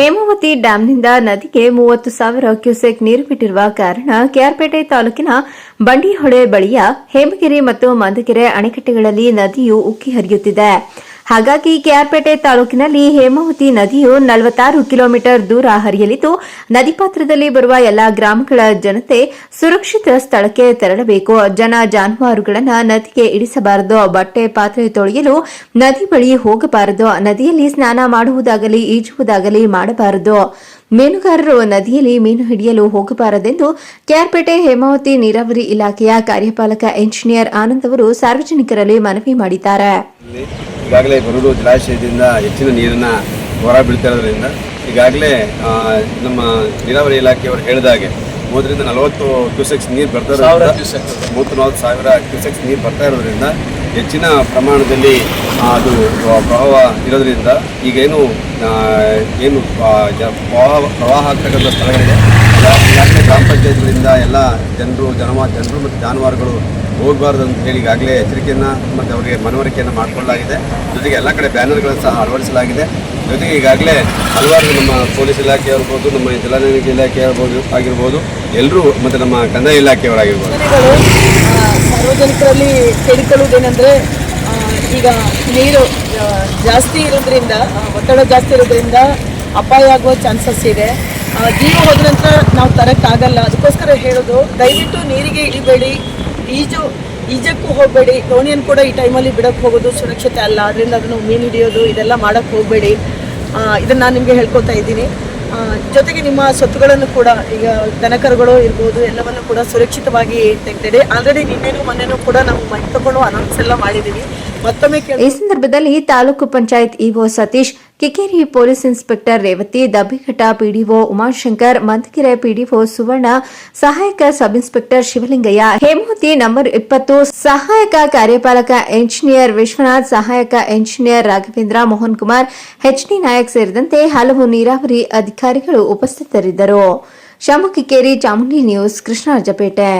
ಹೇಮಾವತಿ ಡ್ಯಾಂನಿಂದ ನದಿಗೆ ಮೂವತ್ತು ಸಾವಿರ ಕ್ಯೂಸೆಕ್ ನೀರು ಬಿಟ್ಟಿರುವ ಕಾರಣ ಕೆಆರ್ಪೇಟೆ ತಾಲೂಕಿನ ಬಂಡಿಹೊಳೆ ಬಳಿಯ ಹೇಮಗಿರಿ ಮತ್ತು ಮಂದಗೆರೆ ಅಣೆಕಟ್ಟೆಗಳಲ್ಲಿ ನದಿಯು ಉಕ್ಕಿ ಹರಿಯುತ್ತಿದೆ. ಹಾಗಾಗಿ ಕೆಆರ್ಪೇಟೆ ತಾಲೂಕಿನಲ್ಲಿ ಹೇಮಾವತಿ ನದಿಯು ನಲವತ್ತಾರು ಕಿಲೋಮೀಟರ್ ದೂರ ಹರಿಯಲಿದ್ದು, ನದಿ ಪಾತ್ರದಲ್ಲಿ ಬರುವ ಎಲ್ಲಾ ಗ್ರಾಮಗಳ ಜನತೆ ಸುರಕ್ಷಿತ ಸ್ಥಳಕ್ಕೆ ತೆರಳಬೇಕು. ಜನ ಜಾನುವಾರುಗಳನ್ನು ನದಿಗೆ ಇಳಿಸಬಾರದು. ಬಟ್ಟೆ ಪಾತ್ರೆ ತೊಳೆಯಲು ನದಿ ಬಳಿ ಹೋಗಬಾರದು. ನದಿಯಲ್ಲಿ ಸ್ನಾನ ಮಾಡುವುದಾಗಲಿ, ಈಜುವುದಾಗಲಿ ಮಾಡಬಾರದು. ಮೀನುಗಾರರು ನದಿಯಲ್ಲಿ ಮೀನು ಹಿಡಿಯಲು ಹೋಗಬಾರದೆಂದು ಕೆಆರ್ಪೇಟೆ ಹೇಮಾವತಿ ನೀರಾವರಿ ಇಲಾಖೆಯ ಕಾರ್ಯಪಾಲಕ ಎಂಜಿನಿಯರ್ ಆನಂದ್ ಅವರು ಸಾರ್ವಜನಿಕರಲ್ಲಿ ಮನವಿ ಮಾಡಿದ್ದಾರೆ. ಈಗಾಗಲೇ ಬರುದು ಜಲಾಶಯದಿಂದ ಹೆಚ್ಚಿನ ನೀರನ್ನು ಹೊರ ಬೀಳ್ತಾ ಇರೋದ್ರಿಂದ ಈಗಾಗಲೇ ನಮ್ಮ ನೀರಾವರಿ ಇಲಾಖೆಯವರು ಹೇಳಿದಾಗೆ ಮೂವತ್ತರಿಂದ ನಲವತ್ತು ಕ್ಯೂಸೆಕ್ಸ್ ನೀರು ಬರ್ತಾ ಇರೋದ್ರಿಂದ ಮೂವತ್ತು ನಲವತ್ತು ಸಾವಿರ ಕ್ಯೂಸೆಕ್ಸ್ ನೀರು ಬರ್ತಾ ಇರೋದ್ರಿಂದ ಹೆಚ್ಚಿನ ಪ್ರಮಾಣದಲ್ಲಿ ಅದು ಪ್ರವಾಹ ಇರೋದ್ರಿಂದ ಈಗೇನು ಏನು ಪ್ರವಾಹ ಪ್ರವಾಹ ಆಗ್ತಕ್ಕಂಥ ಸ್ಥಳಗಳಿದೆ. ಈಗಾ- ಈಗಾಗಲೇ ಗ್ರಾಮ ಪಂಚಾಯತ್ಗಳಿಂದ ಎಲ್ಲ ಜನರು ಜನವ ಜನರು ಮತ್ತು ಜಾನುವಾರುಗಳು ಹೋಗಬಾರ್ದು ಅಂತ ಹೇಳಿ ಈಗಾಗಲೇ ಎಚ್ಚರಿಕೆಯನ್ನು ಮತ್ತು ಅವರಿಗೆ ಮನವರಿಕೆಯನ್ನು ಮಾಡಿಕೊಳ್ಳಲಾಗಿದೆ. ಜೊತೆಗೆ ಎಲ್ಲ ಕಡೆ ಬ್ಯಾನರ್ಗಳನ್ನು ಸಹ ಅಳವಡಿಸಲಾಗಿದೆ. ಜೊತೆಗೆ ಈಗಾಗಲೇ ಹಲವಾರು ನಮ್ಮ ಪೊಲೀಸ್ ಇಲಾಖೆ ಇರ್ಬೋದು ನಮ್ಮ ಜಲಾನಯನಿಕೆ ಇಲಾಖೆ ಇರ್ಬೋದು ಆಗಿರ್ಬೋದು ಎಲ್ಲರೂ ಮತ್ತು ನಮ್ಮ ಕಂದಾಯ ಇಲಾಖೆಯವರಾಗಿರ್ಬೋದು. ಸಾರ್ವಜನಿಕರಲ್ಲಿ ಕೇಳಿಕೊಳ್ಳುವುದೇನೆಂದರೆ ಈಗ ನೀರು ಜಾಸ್ತಿ ಇರೋದ್ರಿಂದ ಒತ್ತಡ ಜಾಸ್ತಿ ಇರೋದ್ರಿಂದ ಅಪಾಯ ಆಗುವ ಚಾನ್ಸಸ್ ಇದೆ. ಜೀವ ಹೋದ ನಂತರ ನಾವು ತರಕ್ಕಾಗಲ್ಲ. ಅದಕ್ಕೋಸ್ಕರ ಹೇಳೋದು, ದಯವಿಟ್ಟು ನೀರಿಗೆ ಇಳಿಬೇಡಿ. ಈಜು, ಈಜಕ್ಕೂ ಹೋಗಬೇಡಿ. ದೋಣಿಯನ್ನು ಕೂಡ ಈ ಟೈಮಲ್ಲಿ ಬಿಡಕ್ಕೆ ಹೋಗೋದು ಸುರಕ್ಷತೆ ಅಲ್ಲ. ಅದರಿಂದ ಅದನ್ನು ಮೀನು ಹಿಡಿಯೋದು, ಇದೆಲ್ಲ ಮಾಡೋಕ್ಕೆ ಹೋಗಬೇಡಿ. ಇದನ್ನು ನಾನು ನಿಮಗೆ ಹೇಳ್ಕೊತಾ ಇದ್ದೀನಿ. ಜೊತೆಗೆ ನಿಮ್ಮ ಸ್ವತ್ತುಗಳನ್ನು ಕೂಡ, ಈಗ ದನಕರುಗಳು ಇರ್ಬೋದು, ಎಲ್ಲವನ್ನು ಕೂಡ ಸುರಕ್ಷಿತವಾಗಿ ತೆಗ್ದಿಡಿ. ಆಲ್ರೆಡಿ ನಿನ್ನೆನೂ ಮೊನ್ನೆನೂ ಕೂಡ ನಾವು ಮೈ ತಗೊಂಡು ಅನೌನ್ಸ್ ಎಲ್ಲ ಮಾಡಿದ್ದೀವಿ ಈ ಸಂದರ್ಭದಲ್ಲಿ taluk panchayat EO Satish, Kikkeri police inspector Revathi Dabbighatta PDO Umashankar, Mandakere PDO Suvarna, ಸಹಾಯಕ ಸಬ್ ಇನ್ಸ್ಪೆಕ್ಟರ್ ಶಿವಲಿಂಗಯ್ಯ ಹೇಮೂತಿ ನಂಬರ್ ಇಪ್ಪತ್ತು, ಸಹಾಯಕ ಕಾರ್ಯಪಾಲಕ ಎಂಜಿನಿಯರ್ ವಿಶ್ವನಾಥ್, ಸಹಾಯಕ ಎಂಜಿನಿಯರ್ ರಾಘವೇಂದ್ರ ಮೋಹನ್ ಕುಮಾರ್ ಎಚ್ಡಿ ನಾಯಕ್ ಸೇರಿದಂತೆ ಹಲವು ನೀರಾವರಿ ಅಧಿಕಾರಿಗಳು ಉಪಸ್ಥಿತರಿದ್ದರು. ಶಾಮು ಕಿಕೇರಿ ಚಾಮುಂಡಿ ನ್ಯೂಸ್, ಕೃಷ್ಣರಾಜಪೇಟೆ.